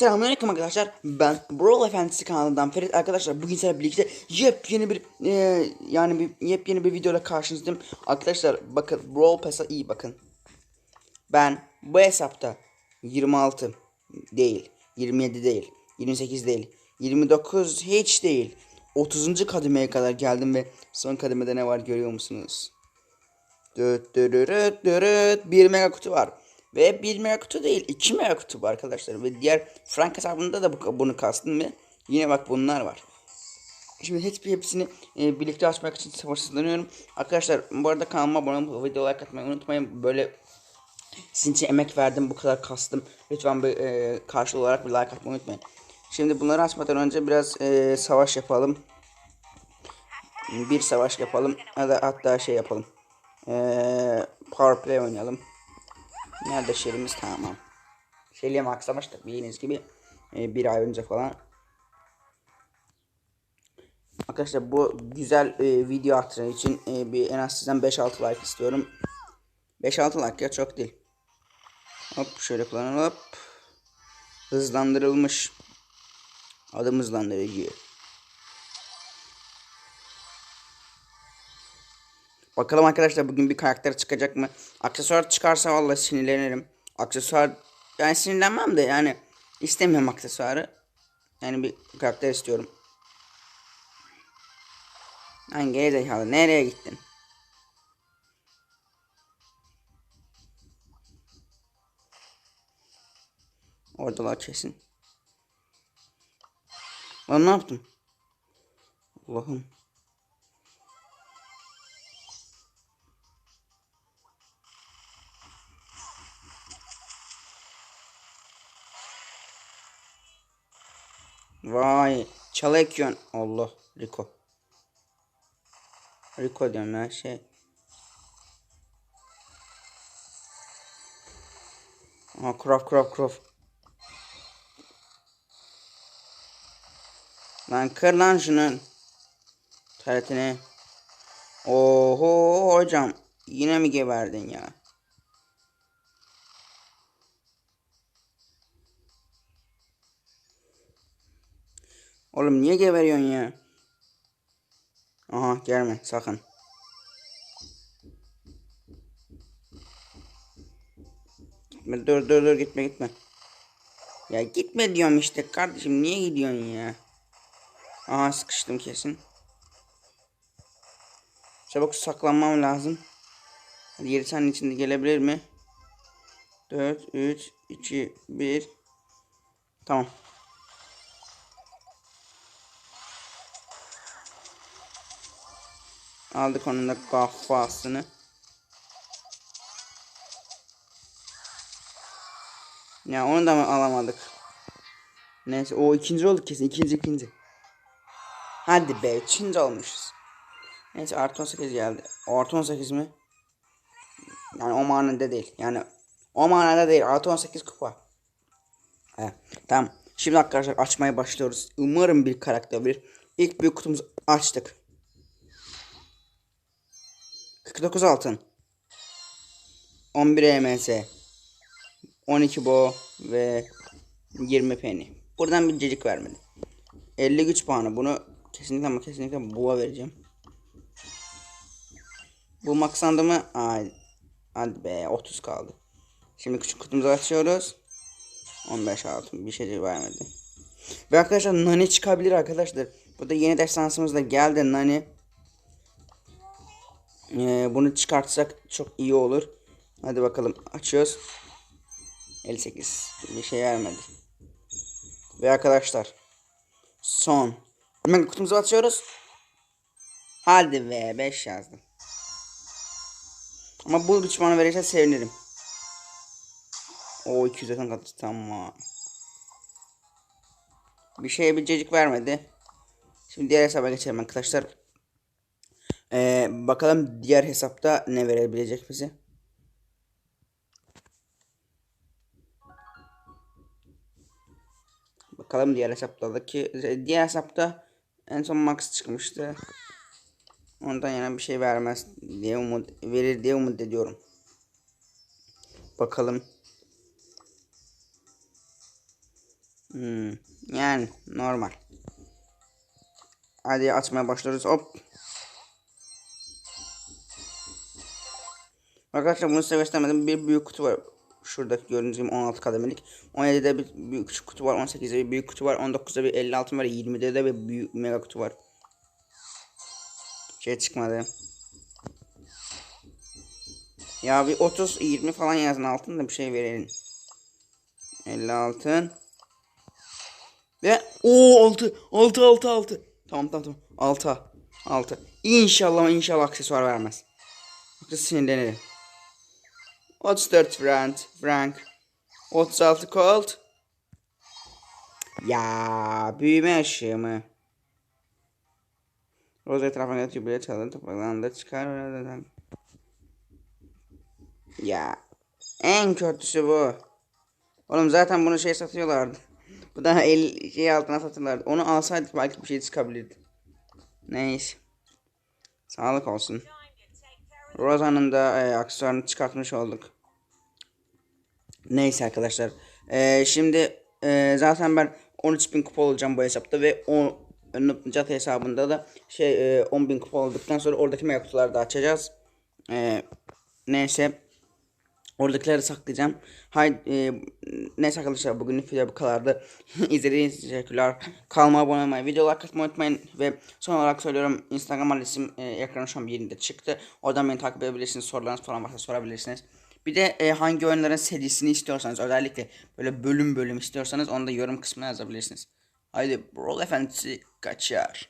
Selamünaleyküm arkadaşlar. Ben Brawl Efendisi kanalından Ferit arkadaşlar. Bugün sizlerle birlikte yepyeni bir e, yani bir yepyeni bir videoyla karşınızdayım. Arkadaşlar bakın Brawl Pass'a iyi bakın. Ben bu hesapta 26 değil, 27 değil, 28 değil, 29 hiç değil. 30. kademeye kadar geldim ve son kademede ne var görüyor musunuz? Bir mega kutu var. Ve bir mega kutu değil iki mega kutu var arkadaşlar. Ve diğer Frank hesabında da bu, bunu kastım ve yine bak bunlar var. Şimdi hepsi, hepsini e, birlikte açmak için sabırsızlanıyorum. Arkadaşlar bu arada kanalıma abone olup video like atmayı unutmayın. Böyle sizin için emek verdim bu kadar kastım. Lütfen bir e, karşılığı olarak bir like atmayı unutmayın. Şimdi bunları açmadan önce biraz e, savaş yapalım. Bir savaş yapalım. Ya da hatta şey yapalım. Ee, power play oynayalım. Nerede şerimiz tamam. Şeyliğe maksamıştık bildiğiniz gibi. Ee, bir ay önce falan. Arkadaşlar bu güzel e, video attığı için e, bir en az sizden 5-6 like istiyorum. 5-6 like ya çok değil. Hop şöyle kullanalım. Hızlandırılmış. Adım hızlandırıcı. Bakalım arkadaşlar bugün bir karakter çıkacak mı? Aksesuar çıkarsa vallahi sinirlenirim. Aksesuar yani sinirlenmem de yani istemiyorum aksesuarı. Yani bir karakter istiyorum. Lan gerizekalı nereye gittin? Oradalar kesin. Lan ne yaptım? Allah'ım. Vay. Çalekyon. Allah. Rico. Rico diyorum ya şey. Aha Croft Croft Croft. Lan kır lan şunun. Taretini. Oho hocam. Yine mi geberdin ya? Oğlum niye geberiyorsun ya? Aha gelme sakın. Gitme dur dur dur gitme gitme. Ya gitme diyorum işte kardeşim niye gidiyorsun ya? Aha sıkıştım kesin. Çabuk saklanmam lazım. Hadi yeri senin içinde gelebilir mi? 4, 3, 2, 1. Tamam. Aldık onun da kafasını. Ya onu da mı alamadık? Neyse o ikinci olduk kesin ikinci ikinci. Hadi be üçüncü olmuşuz. Neyse artı 18 geldi. Artı 18 mi? Yani o manada değil. Yani o manada değil. Artı 18 kupa. He, tamam. Şimdi arkadaşlar açmaya başlıyoruz. Umarım bir karakter bir. İlk büyük kutumuzu açtık. 49 altın. 11 EMS. 12 bo ve 20 penny. Buradan bir cecik vermedi. 50 güç puanı. Bunu kesinlikle ama kesinlikle buğa vereceğim. Bu maksandı mı? Ay, hadi be 30 kaldı. Şimdi küçük kutumuzu açıyoruz. 15 altın bir şey vermedi. Ve arkadaşlar Nani çıkabilir arkadaşlar. Bu da yeni destansımız da geldi Nani. Ee, bunu çıkartsak çok iyi olur. Hadi bakalım açıyoruz. 58 bir şey vermedi. Ve arkadaşlar son. Hemen kutumuzu açıyoruz. Hadi be 5 yazdım. Ama bu güç verirse sevinirim. O 200'den katı tamam. Bir şeye bir cecik vermedi. Şimdi diğer hesaba geçelim arkadaşlar. Ee, bakalım diğer hesapta ne verebilecek bize. Bakalım diğer hesaptaki diğer hesapta en son max çıkmıştı. Ondan yana bir şey vermez diye umut verir diye umut ediyorum. Bakalım. Hmm, yani normal. Hadi açmaya başlıyoruz. Hop. Arkadaşlar bunu size göstermedim. Bir büyük kutu var. Şuradaki gördüğünüz gibi 16 kademelik. 17'de bir büyük küçük kutu var. 18'de bir büyük kutu var. 19'da bir 56 var. 20'de de bir büyük mega kutu var. Şey çıkmadı. Ya bir 30 20 falan yazın altında bir şey verelim. 50 altın. Ve o 6 6 6 6. Tamam tamam tamam. 6 6. İnşallah inşallah aksesuar vermez. Yoksa sinirlenirim. 34 frank. Frank. 36 colt. Ya büyüme ışığı mı? Roz etrafına yatıyor bile çalın topraklarında çıkar oradan. Ya en kötüsü bu. Oğlum zaten bunu şey satıyorlardı. Bu da el şey altına satıyorlardı. Onu alsaydık belki bir şey çıkabilirdi. Neyse. Sağlık olsun. Rosa'nın da e, aksesuarını çıkartmış olduk. Neyse arkadaşlar. E, şimdi e, zaten ben 13.000 kupa olacağım bu hesapta ve o Cat hesabında da şey e, 10.000 kupa olduktan sonra oradaki mega kutuları da açacağız. E, neyse. Oradakileri saklayacağım. Hay e, neyse arkadaşlar bugünlük video bu kadardı. İzlediğiniz için teşekkürler. Kanalıma abone olmayı, videolar katmayı unutmayın. Ve son olarak söylüyorum Instagram adresim e, ekranın şu an yerinde çıktı. Oradan beni takip edebilirsiniz. Sorularınız falan varsa sorabilirsiniz. Bir de e, hangi oyunların serisini istiyorsanız özellikle böyle bölüm bölüm istiyorsanız onu da yorum kısmına yazabilirsiniz. Haydi Brawl Efendisi kaçar.